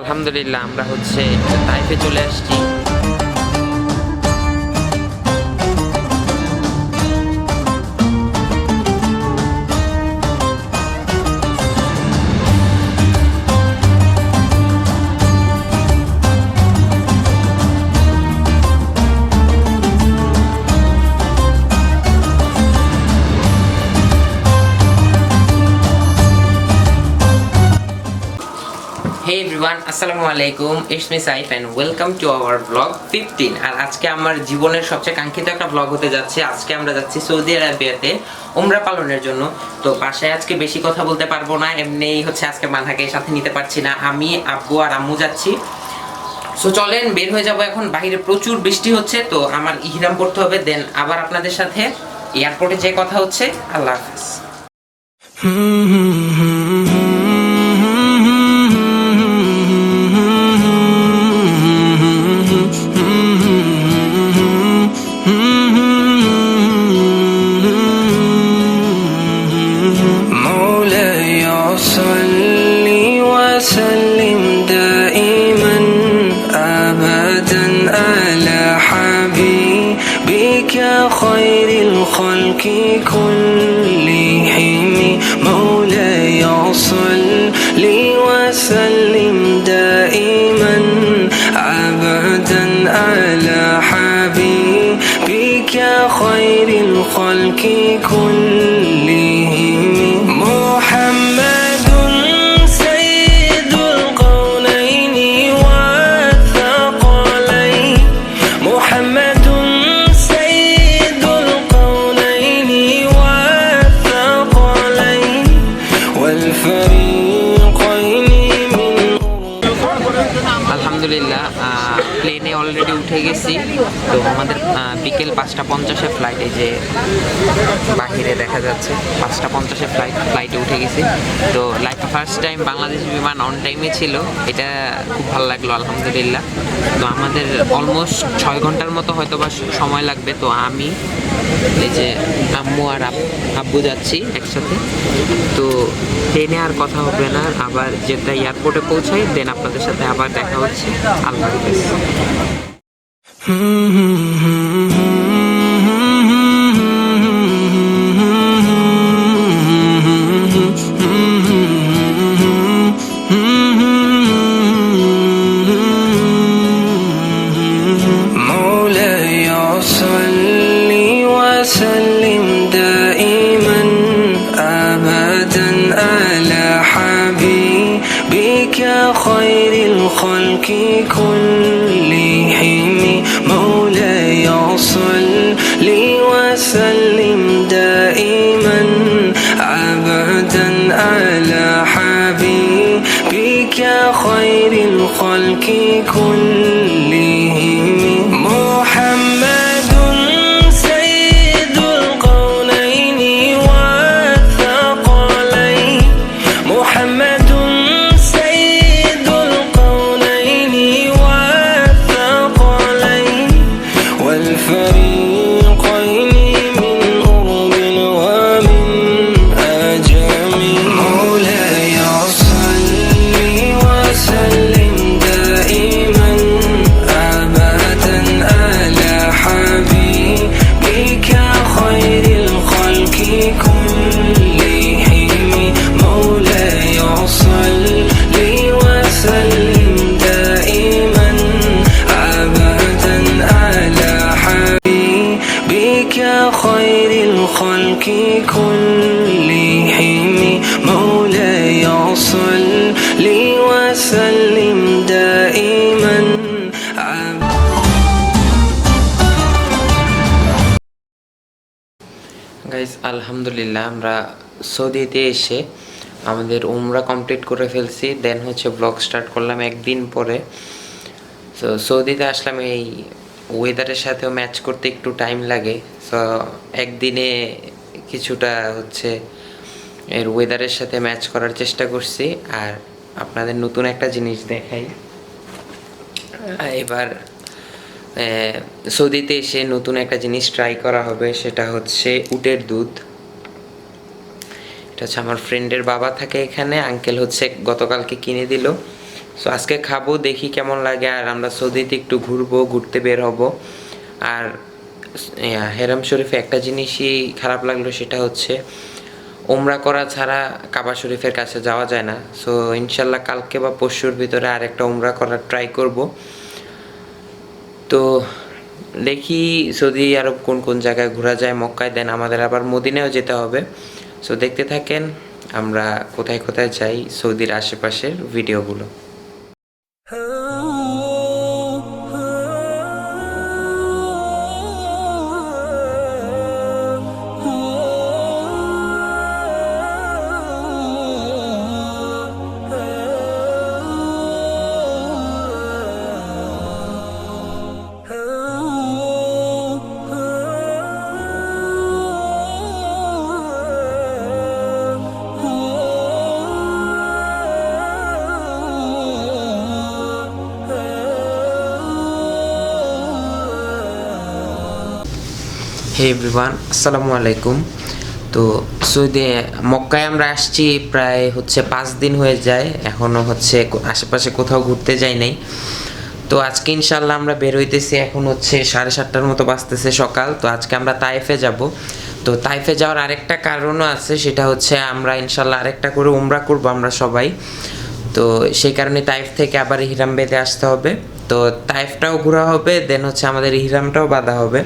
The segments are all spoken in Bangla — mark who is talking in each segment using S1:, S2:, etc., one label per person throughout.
S1: আলহামদুলিল্লাহ আমরা হচ্ছে তাইফে চলে আসছি। আসসালামু আলাইকুম it's me Saif and welcome to our vlog 15 আর আজকে আমার জীবনের সবচেয়ে কাঙ্ক্ষিত একটা ব্লগ হতে যাচ্ছে। আজকে আমরা যাচ্ছি সৌদি আরবিয়াতে উমরা পালনের জন্য। তো বাসায় আজকে বেশি কথা বলতে পারব না, এমনিই হচ্ছে আজকে মানহাকে সাথে নিতে পারছি না। আমি, আব্বু আর আম্মু যাচ্ছি। সো চলেন, বের হয়ে যাব এখন। বাইরে প্রচুর বৃষ্টি হচ্ছে, তো আমার ইহরাম পড়তে হবে। দেন আবার আপনাদের সাথে এয়ারপোর্টে যে কথা হচ্ছে। আল্লাহ হাফেজ।
S2: and Alhamdulillah,
S1: uh, plane already উঠে গেছি। তো আমাদের বিকেল পাঁচটা পঞ্চাশে ফ্লাইট এই যে বাহিরে দেখা যাচ্ছে, পাঁচটা পঞ্চাশে ফ্লাইট ফ্লাইটে উঠে গেছি। তো লাইফ ফার্স্ট টাইম বাংলাদেশ বিমান অন টাইমে ছিল, এটা খুব ভালো লাগল, আলহামদুলিল্লাহ। তো আমাদের অলমোস্ট ছয় ঘণ্টার মতো হয়তো বা সময় লাগবে। তো আমি, এই যে আম্মু আর আব্বু যাচ্ছি একসাথে। তো ট্রেনে আর কথা হবে না, আবার যেটা এয়ারপোর্টে পৌঁছাই দেন আপনাদের সাথে আবার দেখা হচ্ছে। আল্লাহ
S2: Mm-hmm. خير الخلق كلهم.
S1: আলহামদুলিল্লাহ, আমরা সৌদিতে এসে আমাদের উমরা কমপ্লিট করে ফেলছি। দেন হচ্ছে ব্লগ স্টার্ট করলাম একদিন পরে। তো সৌদিতে আসলাম, এই ওয়েদারের সাথেও ম্যাচ করতে একটু টাইম লাগে। সো একদিনে কিছুটা হচ্ছে এর ওয়েদারের সাথে ম্যাচ করার চেষ্টা করছি। আর আপনাদের নতুন একটা জিনিস দেখাই। এবার সৌদিতে এসে নতুন একটা জিনিস ট্রাই করা হবে, সেটা হচ্ছে উটের দুধ। এটা হচ্ছে আমার ফ্রেন্ডের বাবা থাকে এখানে আঙ্কেল হচ্ছে গতকালকে কিনে দিল। সো আজকে খাব, দেখি কেমন লাগে, আর আমরা সৌদিতে একটু ঘুরবো, ঘুরতে বের হব। আর হেরাম শরীফে একটা জিনিসই খারাপ লাগল, সেটা হচ্ছে ওমরা করা ছাড়া কাবা শরীফের কাছে যাওয়া যায় না। সো ইনশাল্লাহ কালকে বা পরশুর ভিতরে আর একটা ওমরা করার ট্রাই করব। তো, দেখি সৌদি আরব কোন কোন জায়গায় ঘোরা যায়, মক্কায় দেন আমাদের আবার মদিনাও যেতে হবে। সো দেখতে থাকেন আমরা কোথায় কোথায় যাই সৌদির আশেপাশের ভিডিওগুলো হে এভরিওয়ান আসসালামু আলাইকুম তো সৌদি, মক্কায় আমরা আসছি প্রায় হচ্ছে পাঁচ দিন হয়ে যায়। এখনও হচ্ছে আশেপাশে কোথাও ঘুরতে যাই নাই। তো আজকে ইনশাল্লাহ আমরা বের হইতেছি এখন হচ্ছে সাড়ে সাতটার মতো বাজতেছে সকাল। তো আজকে আমরা তাইফে যাব। তো তাইফে যাওয়ার আরেকটা কারণও আছে, সেটা হচ্ছে আমরা ইনশাল্লাহ আরেকটা করে উমরা করব আমরা সবাই। তো সেই কারণে তাইফ থেকে আবার ইহরাম বেঁধে আসতে হবে। তো তাইফটাও ঘোরা হবে, দেন হচ্ছে আমাদের ইহরামটাও বাঁধা হবে।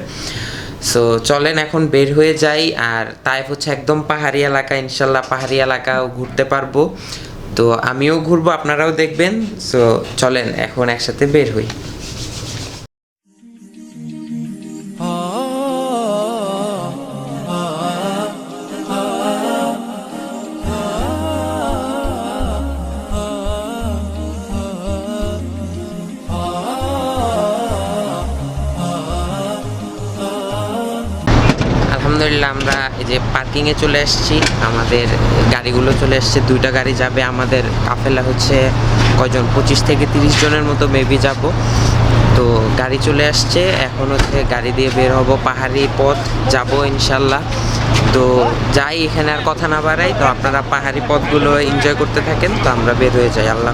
S1: সো চলেন এখন বের হয়ে যাই, আর তাই হচ্ছে একদম পাহাড়ি এলাকা, ইনশাল্লাহ পাহাড়ি এলাকাও ঘুরতে পারব। তো আমিও ঘুরবো, আপনারাও দেখবেন। সো চলেন এখন একসাথে বের হই। আলহামদুলিল্লাহ আমরা এই যে পার্কিংয়ে চলে এসেছি। আমাদের গাড়িগুলো চলে এসেছে। দুইটা গাড়ি যাবে। আমাদের কাফেলা হচ্ছে কয়জন? পঁচিশ থেকে তিরিশ জনের মতো মেবি যাব। তো গাড়ি চলে আসছে। এখন হচ্ছে গাড়ি দিয়ে বের হব পাহাড়ি পথ। যাব ইনশাল্লাহ। তো যাই, এখানে আর কথা না বাড়াই। তো আপনারা পাহাড়ি পথগুলো এনজয় করতে থাকেন। তো আমরা বের হয়ে যাই। আল্লাহ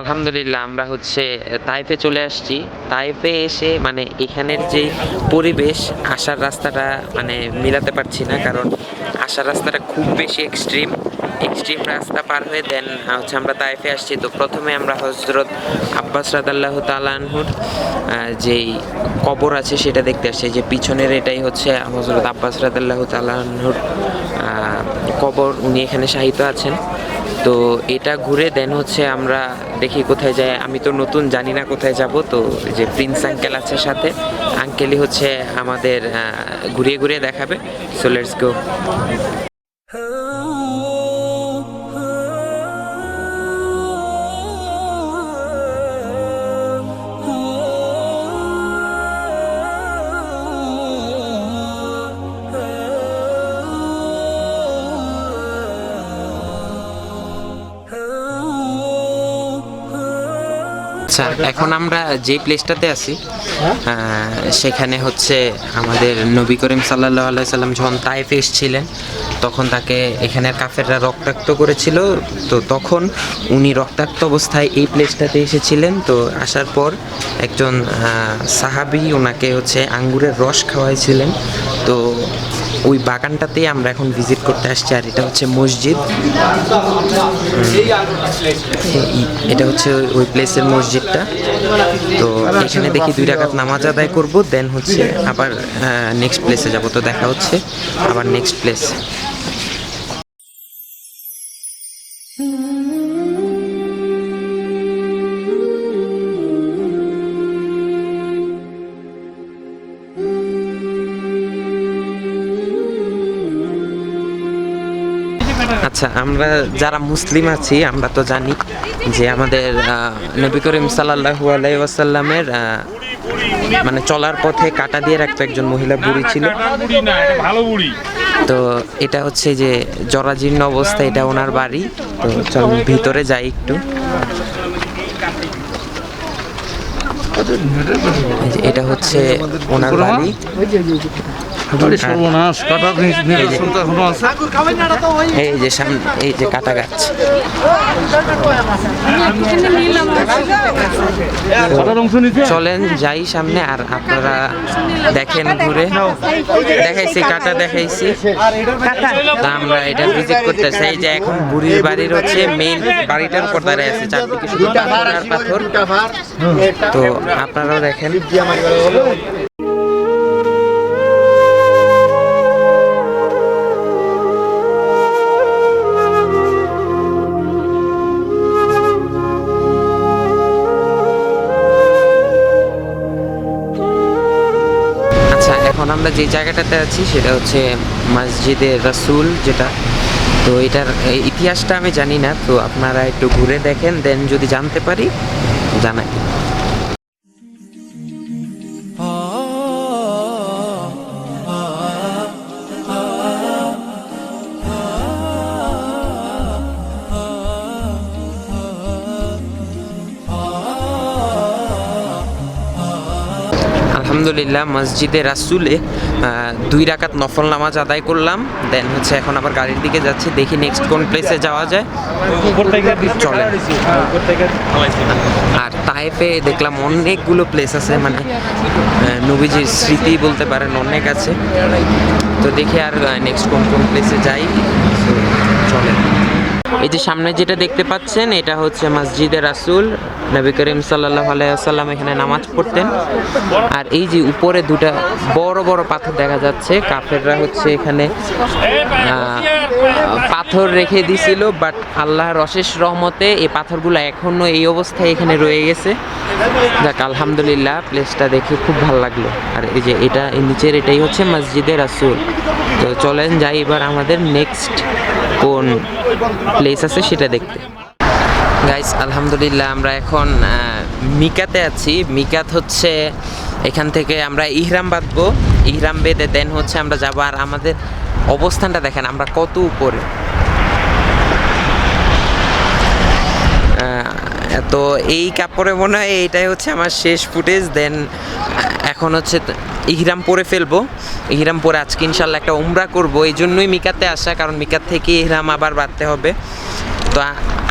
S1: আলহামদুলিল্লাহ, আমরা হচ্ছে তাইফে চলে আসছি। তাইফে এসে মানে এখানের যে পরিবেশ, আসার রাস্তাটা মানে মিলাতে পারছি না, কারণ আসার রাস্তাটা খুব বেশি এক্সট্রিম এক্সট্রিম রাস্তা পার হয়ে দেন হচ্ছে আমরা তাইফে আসছি। তো প্রথমে আমরা হজরত আব্বাস রাদাল্লাহ তালানহুর যেই কবর আছে সেটা দেখতে আসছি। যে পিছনের এটাই হচ্ছে হজরত আব্বাস রাদাল্লাহ তালানহুর কবর। উনি এখানে শাহিত আছেন। তো এটা ঘুরে দেন হচ্ছে আমরা দেখি কোথায় যাই আমি তো নতুন জানি না কোথায় যাব, তো যে প্রিন্স আঙ্কেল আছে সাথে আঙ্কেলই হচ্ছে আমাদের ঘুরিয়ে ঘুরিয়ে দেখাবে। সো লেটস গো আচ্ছা এখন আমরা যে প্লেসটাতে আছি সেখানে হচ্ছে আমাদের নবী করিম সাল্লাহ আলাইসাল্লাম যখন তাইফে এসেছিলেন, তখন তাকে এখানের কাফেররা রক্তাক্ত করেছিল। তো তখন উনি রক্তাক্ত অবস্থায় এই প্লেসটাতে এসেছিলেন। তো আসার পর একজন সাহাবি ওনাকে হচ্ছে আঙ্গুরের রস খাওয়াইছিলেন। তো ওই বাগানটাতেই আমরা এখন ভিজিট করতে আসছি, আর এটা হচ্ছে মসজিদ। এটা হচ্ছে ওই- প্লেসের মসজিদটা। তো এখানে দেখি দুই রাকাত নামাজ আদায় করব দেন হচ্ছে আবার নেক্সট প্লেসে যাব। তো দেখা হচ্ছে আবার নেক্সট প্লেস আচ্ছা আমরা যারা মুসলিম আছি, আমরা তো জানি যে আমাদের নবী করিম সাল্লাহু আলাই ওয়াসাল্লামের মানে চলার পথে কাটা দিয়ে রাখতো একজন মহিলা বুড়ি ছিল। তো এটা হচ্ছে যে জরাজীর্ণ অবস্থা, এটা ওনার বাড়ি। তো চল ভিতরে যাই একটু। এটা হচ্ছে ওনার বাড়ি।
S3: সর্বনাশ কাটার এখনও আছে।
S1: এই যে সামনে এই যে কাটা গাছ। চলেন যাই সামনে আর আপনারা দেখেন ঘুরে। দেখাইছি কাটা দেখাইছি। তা আমরা এটা ভিজিট করতে চাই যে এখন বুড়ির বাড়ির হচ্ছে মেইন বাড়িটার উপর দাঁড়িয়ে আছে। চারদিকে শুধু পাথর। আর পাথর তো আপনারাও দেখেন। আমরা যে জায়গাটাতে আছি সেটা হচ্ছে মসজিদে রাসুল যেটা। তো এটার ইতিহাসটা আমি জানি না, তো আপনারা একটু ঘুরে দেখেন, দেন যদি জানতে পারি, জানাই। আলহামদুলিল্লাহ, মসজিদে রাসুলে দুই রাকাত নফল নামাজ আদায় করলাম। দেন হচ্ছে এখন আবার গাড়ির দিকে যাচ্ছি, দেখি নেক্সট কোন প্লেসে যাওয়া যায়। চলে আর তাইফে দেখলাম অনেকগুলো প্লেস আছে মানে নবীজির স্মৃতি বলতে পারেন অনেক আছে। তো দেখি আর নেক্সট কোন কোন প্লেসে যাই। চলে এই যে সামনে যেটা দেখতে পাচ্ছেন, এটা হচ্ছে মসজিদে রাসুল নবী করিম সাল্লাহ আলাইসাল্লাম এখানে নামাজ পড়তেন। আর এই যে উপরে দুটা বড় বড় পাথর দেখা যাচ্ছে, কাফেররা হচ্ছে এখানে পাথর রেখে দিছিল বাট আল্লাহর অশেষ রহমতে এই পাথরগুলো এখনও এই অবস্থায় এখানে রয়ে গেছে। যাক, আলহামদুলিল্লাহ প্লেসটা দেখে খুব ভালো লাগল। আর এই যে এটা নিচের এটাই হচ্ছে মসজিদের রাসুল। তো চলেন যাই, এবার আমাদের নেক্সট কোন প্লেস আছে সেটা দেখতে। গাইস আলহামদুলিল্লাহ, আমরা এখন মিকাতে আছি। মিকাত হচ্ছে এখান থেকে আমরা ইহরাম বাঁধবো। ইহরাম বেঁধে দেন হচ্ছে আমরা যাব। আর আমাদের অবস্থানটা দেখেন, আমরা কত উপরে? তো এই কাপড়ে মনে হয় এইটাই হচ্ছে আমার শেষ ফুটেজ। দেন এখন হচ্ছে ইহরাম পরে ফেলব। ইহরাম পরে আজকে ইনশাল্লাহ একটা উমরা করব। এই জন্যই মিকাতে আসা, কারণ মিকাত থেকে ইহরাম আবার বাঁধতে হবে। তো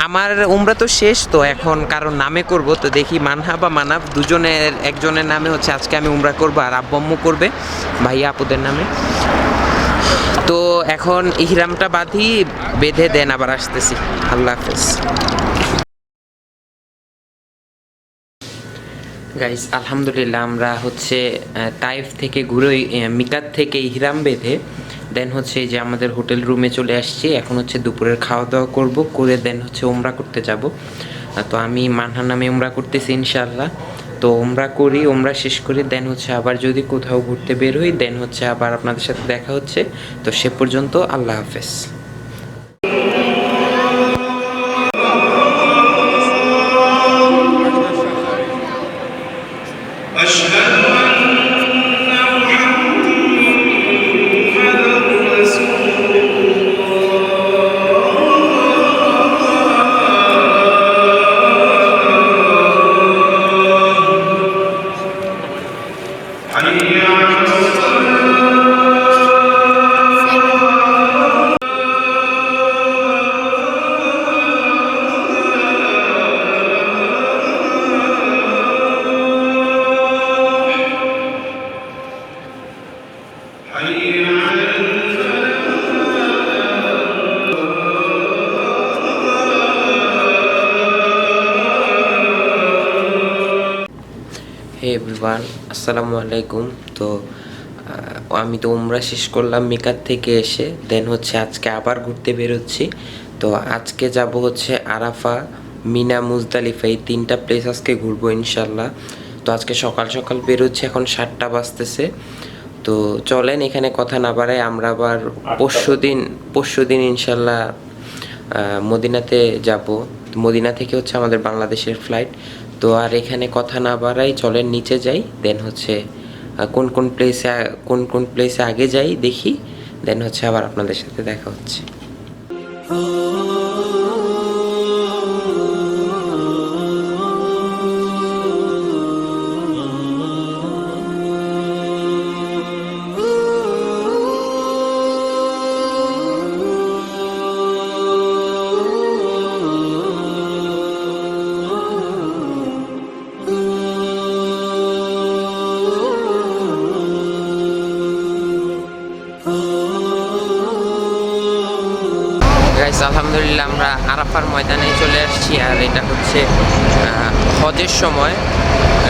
S1: আমার উমরা তো শেষ, তো এখন কারণ নামে করব। তো দেখি মানহা বা মানাব দুজনের, একজনের নামে হচ্ছে আজকে আমি উমরা করব আর আব্বাম্মু করবে, ভাইয়া আপুদের নামে। তো এখন ইহরামটা বাঁধি, বেঁধে দেন আবার আসতেছি। আল্লাহ হাফেজ। গাইস আলহামদুলিল্লাহ আমরা হচ্ছে তাইফ থেকে ঘুরে মিকাত থেকে ইহরাম বেঁধে দেন হচ্ছে যে আমাদের হোটেল রুমে চলে আসছি। এখন হচ্ছে দুপুরের খাওয়া দাওয়া করব, করে দেন হচ্ছে ওমরা করতে যাব। তো আমি মানহার নামে ওমরা করতেছি ইনশাল্লাহ তো ওমরা করি ওমরা শেষ করি দেন হচ্ছে আবার যদি কোথাও ঘুরতে বের হই দেন হচ্ছে আবার আপনাদের সাথে দেখা হচ্ছে। তো সে পর্যন্ত আল্লাহ হাফেজ। এভরিওয়ান আসসালামু আলাইকুম। তো আমি তো উমরা শেষ করলাম মিকার থেকে এসে দেন হচ্ছে আজকে আবার ঘুরতে বেরোচ্ছি। তো আজকে যাব হচ্ছে আরাফা মিনা মুজদালিফা এই তিনটা প্লেস আজকে ঘুরবো ইনশাল্লাহ তো আজকে সকাল সকাল বেরোচ্ছি এখন সাতটা বাজতেছে। তো চলেন এখানে কথা না বাড়ায় আমরা আবার পরশু দিন পরশু দিন ইনশাল্লাহ মদিনাতে যাব। মদিনা থেকে হচ্ছে আমাদের বাংলাদেশের ফ্লাইট তো আর এখানে কথা না বাড়াই চলেন নিচে যাই দেন হচ্ছে কোন কোন প্লেসে কোন কোন প্লেসে আগে যাই দেখি দেন হচ্ছে আবার আপনাদের সাথে দেখা হচ্ছে। আমরা আরাফার ময়দানে চলে আসছি আর এটা হচ্ছে হজের সময়।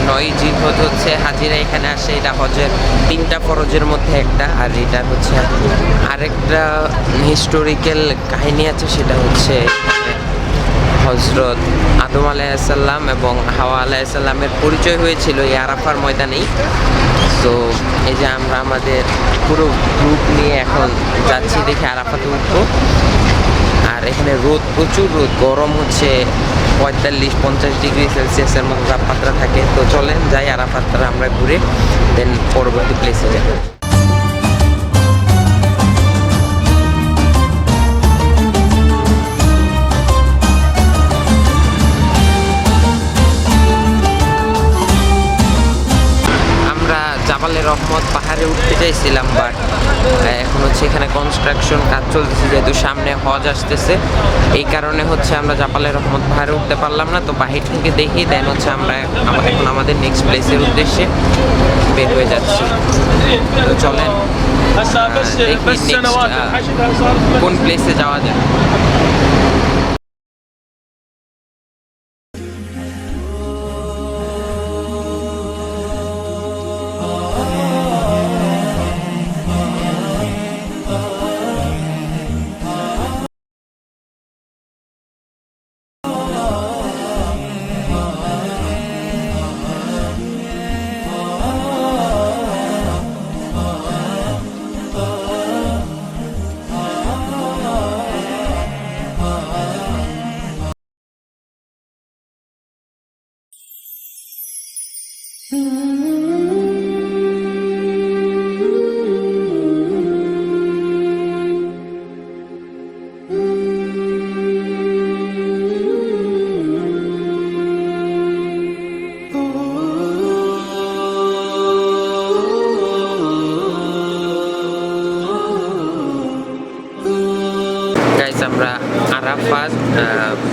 S1: নয় জিহদ হচ্ছে, হাজিরা এখানে আসে, এটা হজের তিনটা ফরজের মধ্যে একটা, আর এটা হচ্ছে আরেকটা হিস্টোরিক্যাল কাহিনী আছে, সেটা হচ্ছে হজরত আদম আলাইসাল্লাম এবং হাওয়া আলাইসাল্লামের পরিচয় হয়েছিল এই আরাফার ময়দানেই। তো এই যে আমরা আমাদের পুরো গ্রুপ নিয়ে এখন যাচ্ছি, দেখে আরাফাতে উঠবো। আর এখানে রোদ, প্রচুর রোদ। গরম হচ্ছে পঁয়তাল্লিশ, পঞ্চাশ ডিগ্রি সেলসিয়াসের মতো তাপমাত্রা থাকে। তো চলেন যাই আরাফাতটা আমরা ঘুরে দেন পরবর্তী প্লেসে যাই। আমরা রহমত পাহাড়ে উঠতে চাইছিলাম বাট এখন হচ্ছে এখানে কনস্ট্রাকশন কাজ চলতেছে, যেহেতু সামনে হজ আসতেছে। এই কারণে হচ্ছে আমরা জাপালের রহমত পাহাড়ে উঠতে পারলাম না, তো বাহির থেকে দেখি দেন হচ্ছে আমরা এখন আমাদের নেক্সট প্লেসের উদ্দেশ্যে বের হয়ে যাচ্ছি। তো চলেন দেখি কোন প্লেসে যাওয়া যায়।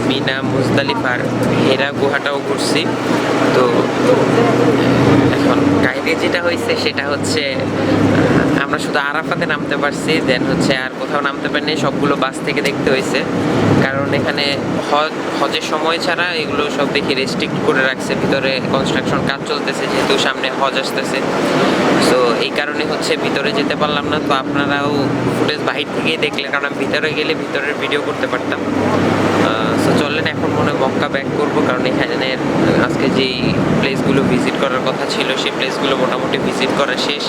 S1: মিনা মুজদালিফার হেরা গুহাটাও ঘুরছি। তো, এখন গাইডে যেটা হয়েছে সেটা হচ্ছে আমরা শুধু আরাফাতে নামতে পারছি দেন হচ্ছে আর কোথাও নামতে পারিনি, সবগুলো বাস থেকে দেখতে হয়েছে কারণ এখানে হজ, হজের সময় ছাড়া এগুলো সব দেখি রেস্ট্রিক্ট করে রাখছে, ভিতরে কনস্ট্রাকশন কাজ চলতেছে, যেহেতু সামনে হজ আসতেছে। সো এই কারণে হচ্ছে ভিতরে যেতে পারলাম না, তো আপনারাও ফুটেজ বাহির থেকেই দেখলেন, কারণ ভিতরে গেলে ভিতরের ভিডিও করতে পারতাম। সো এখন মনে মক্কা ব্যাক করব, কারণ এখানে আজকে যেই প্লেসগুলো ভিজিট করার কথা ছিল, সেই প্লেসগুলো মোটামুটি ভিজিট করা শেষ।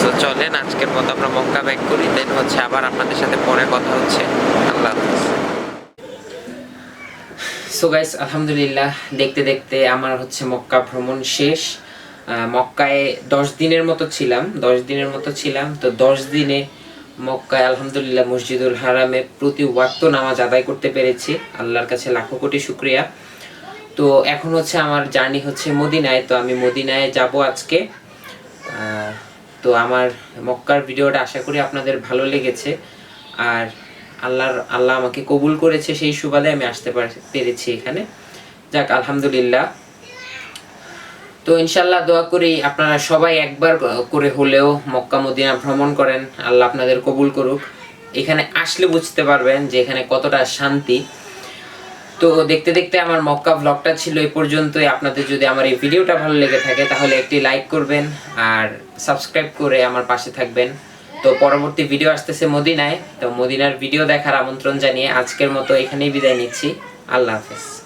S1: সো চলেন, আজকের মতো আমরা মক্কা ব্যাক করি দেন হচ্ছে আবার আপনাদের সাথে পরে কথা হচ্ছে। আল্লাহ সো গাইস আলহামদুলিল্লাহ, দেখতে দেখতে আমার হচ্ছে মক্কা ভ্রমণ শেষ। মক্কায় দশ দিনের মতো ছিলাম, দশ দিনের মতো ছিলাম। তো দশ দিনে মক্কায় আলহামদুলিল্লাহ মসজিদুল হারামে প্রতি ওয়াক্ত নামাজ আদায় করতে পেরেছি। আল্লাহর কাছে লাখো কোটি শুক্রিয়া। তো এখন হচ্ছে আমার জার্নি হচ্ছে মদিনায়। তো আমি মদিনায় যাব আজকে। তো আমার মক্কার ভিডিওটা আশা করি আপনাদের ভালো লেগেছে। আর আল্লাহর, আল্লাহ আমাকে কবুল করেছে, সেই সুবাদে আমি আসতে পার- পেরেছি এখানে। যাক, আলহামদুলিল্লাহ। তো ইনশাল্লাহ দোয়া করি আপনারা সবাই একবার করে হলেও মক্কা মদিনা ভ্রমণ করেন। আল্লাহ আপনাদের কবুল করুক। এখানে আসলে বুঝতে পারবেন যে এখানে কতটা শান্তি। তো দেখতে দেখতে আমার মক্কা ব্লগটা ছিল এই পর্যন্তই। আপনাদের যদি আমার এই ভিডিওটা ভালো লেগে থাকে তাহলে একটি লাইক করবেন আর সাবস্ক্রাইব করে আমার পাশে থাকবেন। তো পরবর্তী ভিডিও আসতেছে মদিনায়। তো মদিনার ভিডিও দেখার আমন্ত্রণ জানিয়ে আজকের মতো এখানেই বিদায় নিচ্ছি। আল্লাহ হাফেজ।